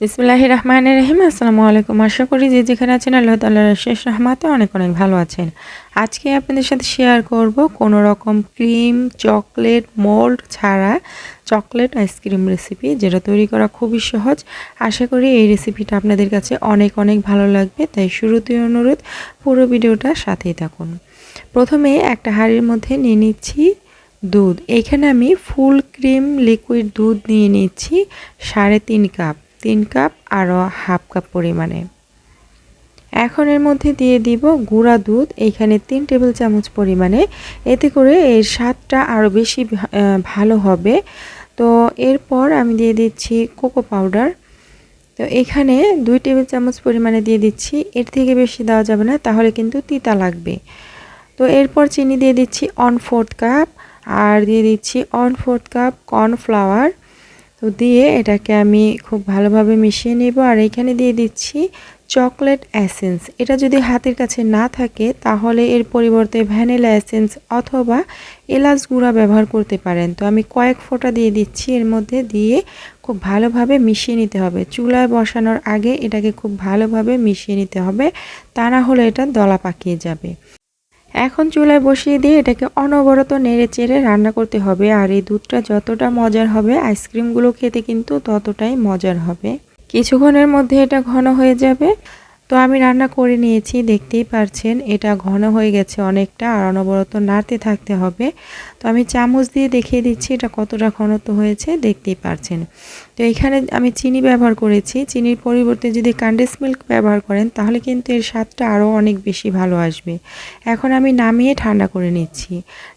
বিসমুল্লাহ রহমান রহিম আসসালামু আলাইকুম আশা করি যে যেখানে আছেন আল্লাহ তাল্লাহ শেষ রহমাতে অনেক অনেক ভালো আছেন। আজকে আপনাদের সাথে শেয়ার করব কোনো রকম ক্রিম, চকলেট, মোল্ড ছাড়া চকলেট আইসক্রিম রেসিপি যেটা তৈরি করা খুবই সহজ। আশা করি এই রেসিপিটা আপনাদের কাছে অনেক অনেক ভালো লাগবে। তাই শুরুতেই অনুরোধ, পুরো ভিডিওটা সাথেই থাকুন। প্রথমে একটা হাঁড়ির মধ্যে নিয়ে নিচ্ছি দুধ। এখানে আমি ফুল ক্রিম লিকুইড দুধ নিয়ে নিচ্ছি সাড়ে তিন কাপ। তিন কাপ আরও হাফ কাপ পরিমাণে। এখন এর মধ্যে দিয়ে দিব গুঁড়া দুধ এইখানে তিন টেবিল চামচ পরিমাণে। এতে করে এর স্বাদটা আরও বেশি ভালো হবে। তো এরপর আমি দিয়ে দিচ্ছি কোকো পাউডার। তো এখানে দুই টেবিল চামচ পরিমাণে দিয়ে দিচ্ছি। এর থেকে বেশি দেওয়া যাবে না, তাহলে কিন্তু তিতা লাগবে। তো এরপর চিনি দিয়ে দিচ্ছি অন ফোর্থ কাপ, আর দিয়ে দিচ্ছি অন ফোর্থ কাপ কর্নফ্লাওয়ার। তো দিয়ে এটাকে আমি খুব ভালোভাবে মিশিয়ে নেব আর এখানে দিয়ে দিচ্ছি চকলেট অ্যাসেন্স এটা যদি হাতের কাছে না থাকে, তাহলে এর পরিবর্তে ভ্যানিলা অ্যাসেন্স অথবা এলাচ গুঁড়া ব্যবহার করতে পারেন। তো আমি কয়েক ফোঁটা দিয়ে দিচ্ছি, এর মধ্যে দিয়ে খুব ভালোভাবে মিশিয়ে নিতে হবে। চুলায় বসানোর আগে এটাকে খুব ভালোভাবে মিশিয়ে নিতে হবে, তা না হলে এটা দলা পাকিয়ে যাবে। এখন চুলায় বসিয়ে দিয়ে এটাকে অনবরত নেড়ে চেড়ে রান্না করতে হবে। আর এই দুধটা যতটা মজার হবে, আইসক্রিমগুলো খেতে কিন্তু ততটাই মজার হবে। কিছুক্ষণের মধ্যে এটা ঘন হয়ে যাবে। তো আমি রান্না করে নিয়েছি, দেখতেই পারছেন এটা ঘন হয়ে গেছে অনেকটা আর অনবরত নাড়তে থাকতে হবে। তো আমি চামচ দিয়ে দেখিয়ে দিচ্ছি এটা কতটা ঘনত্ব হয়েছে, দেখতেই পারছেন। তো এখানে আমি চিনি ব্যবহার করেছি, চিনির পরিবর্তে যদি কান্ডেস মিল্ক ব্যবহার করেন তাহলে কিন্তু এর স্বাদটা আরও অনেক বেশি ভালো আসবে। এখন আমি নামিয়ে ঠান্ডা করে নিচ্ছি।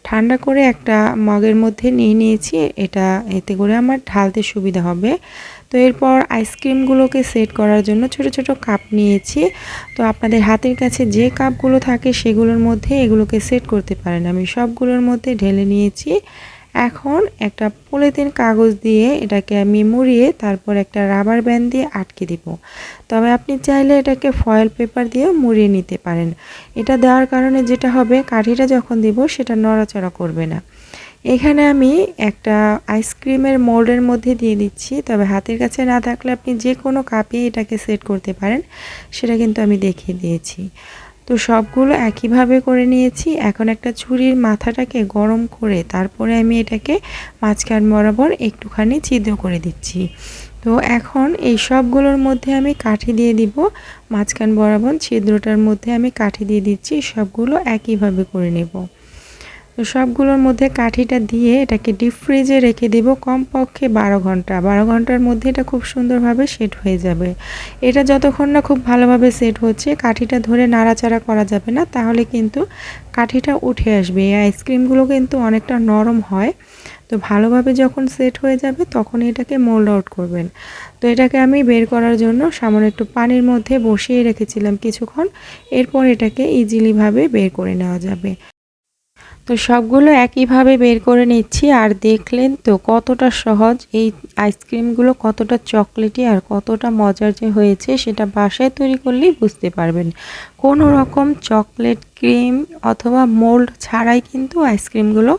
ঠান্ডা করে একটা মগের মধ্যে নিয়ে নিয়েছি, এটা এতে করে আমার ঢালতে সুবিধা হবে। তো এরপর আইসক্রিমগুলোকে সেট করার জন্য ছোট ছোট কাপ নিয়েছি। তো আপনাদের হাতের কাছে যে কাপগুলো থাকে সেগুলোর মধ্যে এগুলোকে সেট করতে পারেন। আমি সবগুলোর মধ্যে ঢেলে নিয়েছি। এখন একটা পলিথিন কাগজ দিয়ে এটাকে আমি মুড়িয়ে তারপর একটা রাবার ব্যান্ড দিয়ে আটকে দিব। তবে আপনি চাইলে এটাকে ফয়েল পেপার দিয়েও মুড়িয়ে নিতে পারেন। এটা দেওয়ার কারণে যেটা হবে, কাঠিটা যখন দিব সেটা নড়াচড়া করবে না। এখানে আমি একটা আইসক্রিমের মোল্ডের মধ্যে দিয়ে দিচ্ছি। তবে হাতের কাছে না থাকলে আপনি যে কোনো কাপে এটাকে সেট করতে পারেন, সেটা কিন্তু আমি দেখিয়ে দিয়েছি। তো সবগুলো একইভাবে করে নিয়েছি। এখন একটা ছুরির মাথাটাকে গরম করে তারপরে আমি এটাকে মাঝখান বরাবর একটুখানি ছিদ্র করে দিচ্ছি। তো এখন এই সবগুলোর মধ্যে আমি কাঠি দিয়ে দিব। মাঝখান বরাবর ছিদ্রটার মধ্যে আমি কাঠি দিয়ে দিচ্ছি। সবগুলো একইভাবে করে নেব। তো সবগুলোর মধ্যে কাঠিটা দিয়ে এটাকে ডিপ ফ্রিজে রেখে দেব। কমপক্ষে বারো ঘণ্টা। বারো ঘণ্টার মধ্যে এটা খুব সুন্দরভাবে সেট হয়ে যাবে। এটা যতক্ষণ না খুব ভালোভাবে সেট হচ্ছে, কাঠিটা ধরে নাড়াচাড়া করা যাবে না, তাহলে কিন্তু কাঠিটা উঠে আসবে। এই আইসক্রিমগুলো কিন্তু অনেকটা নরম হয়। তো ভালোভাবে যখন সেট হয়ে যাবে তখন এটাকে মোল্ড আউট করবেন। তো এটাকে আমি বের করার জন্য সামান্য একটু পানির মধ্যে বসিয়ে রেখেছিলাম কিছুক্ষণ। এরপর এটাকে ইজিলিভাবে বের করে নেওয়া যাবে। তো সবগুলো একইভাবে বের করে নিচ্ছি আর দেখলেন তো কতটা সহজ এই আইসক্রিমগুলো কতটা চকলেটি আর কতটা মজার যে হয়েছে সেটা বাসায় তৈরি করলেই বুঝতে পারবেন। কোনো রকম চকলেট ক্রিম অথবা মোল্ড ছাড়াই কিন্তু আইসক্রিমগুলো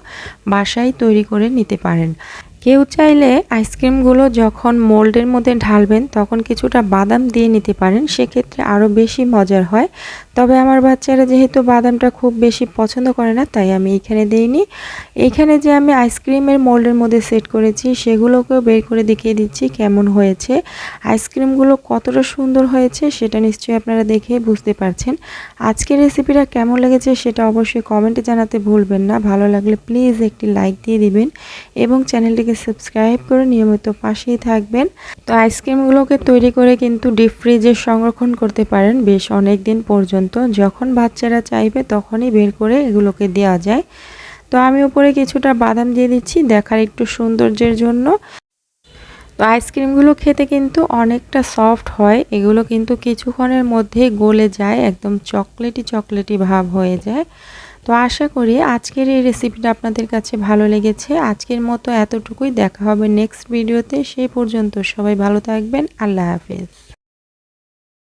বাসায় তৈরি করে নিতে পারেন। কেউ চাইলে আইসক্রিমগুলো যখন মোল্ডের মধ্যে ঢালবেন, তখন কিছুটা বাদাম দিয়ে নিতে পারেন। সেক্ষেত্রে আরও বেশি মজার হয়। তবে আমার বাচ্চারা যেহেতু বাদামটা খুব বেশি পছন্দ করে না, তাই আমি এখানে দিইনি। এইখানে যে আমি আইসক্রিমের মোল্ডের মধ্যে সেট করেছি, সেগুলোকেও বের করে দেখিয়ে দিচ্ছি কেমন হয়েছে। আইসক্রিমগুলো কতটা সুন্দর হয়েছে সেটা নিশ্চয়ই আপনারা দেখে বুঝতে পারছেন। আজকের রেসিপিটা কেমন লেগেছে সেটা অবশ্যই কমেন্টে জানাতে ভুলবেন না। ভালো লাগলে প্লিজ একটি লাইক দিয়ে দিবেন এবং চ্যানেলটিকে সাবস্ক্রাইব করে নিয়মিত পাশেই থাকবেন। তো আইসক্রিমগুলোকে তৈরি করে কিন্তু ডিপ ফ্রিজে সংরক্ষণ করতে পারেন বেশ অনেক দিন পর্যন্ত। যখন বাচ্চারা চাইবে তখনই বের করে এগুলোকে দেওয়া যায়। তো আমি উপরে কিছুটা বাদাম দিয়ে দিচ্ছি, দেখার একটু সৌন্দর্যের জন্য। তো আইসক্রিমগুলো খেতে কিন্তু অনেকটা সফট হয়, এগুলো কিন্তু কিছুক্ষণের মধ্যে গলে যায়, একদম চকলেটি চকলেটি ভাব হয়ে যায়। তো আশা করি আজকের এই রেসিপিটা আপনাদের কাছে ভালো লেগেছে। আজকের মতো এতটুকুই। দেখা হবে নেক্সট ভিডিওতে সেই পর্যন্ত সবাই ভালো থাকবেন। আল্লাহ হাফেজ।